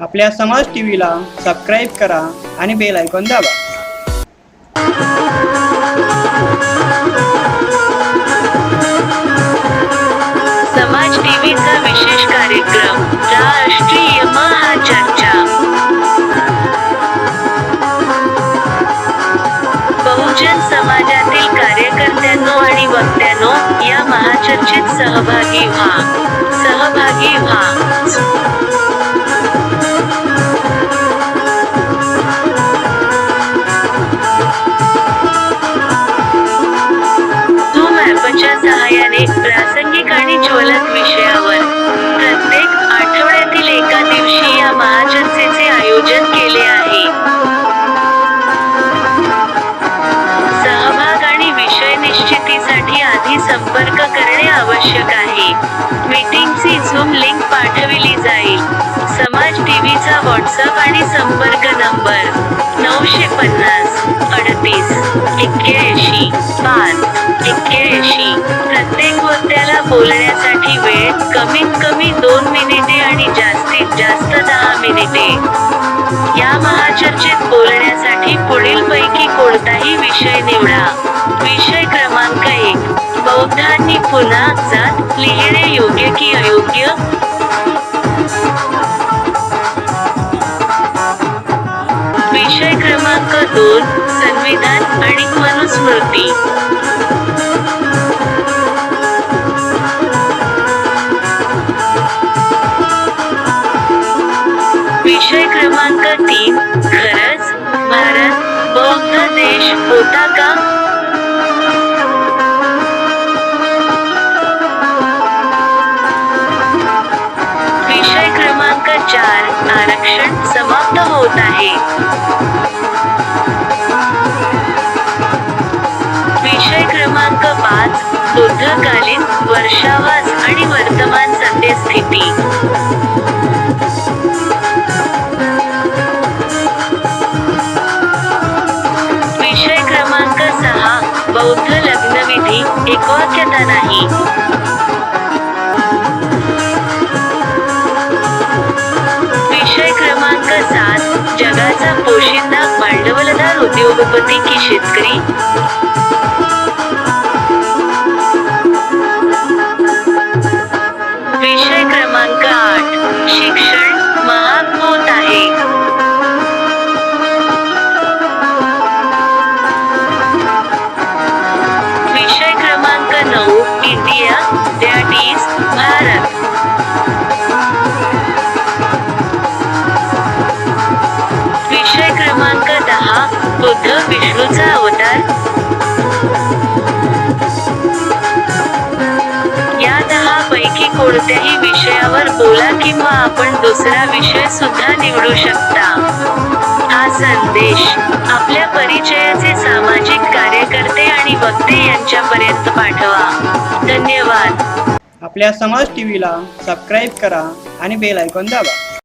आपल्या समाज टीव्हीला सबस्क्राईब करा आणि बेल आयकॉन दाबा. समाज टीव्हीचा विशेष कार्यक्रम राष्ट्रीय महाचर्चा. बहुजन समाजातील कार्यकर्त्यांनो आणि वक्त्यांनो या महाचर्चेत सहभागी व्हा. सहभागी व्हा. ॲपच्या प्रासंगिक आणि ज्वलंत विषयावर प्रत्येक आठवड्यातील एका दिवशी या महाचर्चेचे आयोजन केले आहे. सहभाग आणि विषय निश्चितीसाठी आधी संपर्क करणे आवश्यक आहे. मीटिंगची झूम लिंक पाठविली जाईल. समाज टीव्हीचा व्हॉट्सअप आणि संपर्क नंबर नऊशे पन्नास अडतीस एक्क्याऐंशी पाच बोलण्यासाठी वेळ कमीत कमी दोन मिनिटे आणि जास्तीत जास्त दहा मिनिटे. या महाचर्चेत बोलण्यासाठी पुढील पैकी कोणताही विषय निवडा. विषय क्रमांक एक. बौद्धांनी पुन्हा जात लिहिणे योग्य की अयोग्य? विषय क्रमांक दोन. संविधान आणि मनुस्मृती. क्रमांक तीन खरंच भारत बौद्ध देश होता का विषय क्रमांक चार आरक्षण समाप्त होत आहे. विषय क्रमांक पाच बुद्धकालीन वर्षावास आणि बौद्ध लग्नविधी एकवाक्यता नाही विषय क्रमांक सात जगाचा पोशिंदा भांडवलदार उद्योगपती की शेतकरी? दॅट भारत विषय क्रमांक दहा बुद्ध विष्णूचा अवतार. या दहा पैकी कोणत्याही विषयावर बोला किंवा आपण दुसरा विषय सुद्धा निवडू शकता. हा संदेश आपल्या परिचयाचे सामाजिक कार्यकर्ते आणि वक्ते यांच्यापर्यंत पाठवा. आपल्या समाज टीव्हीला सबस्क्राईब करा आणि बेल आयकॉन दाबा.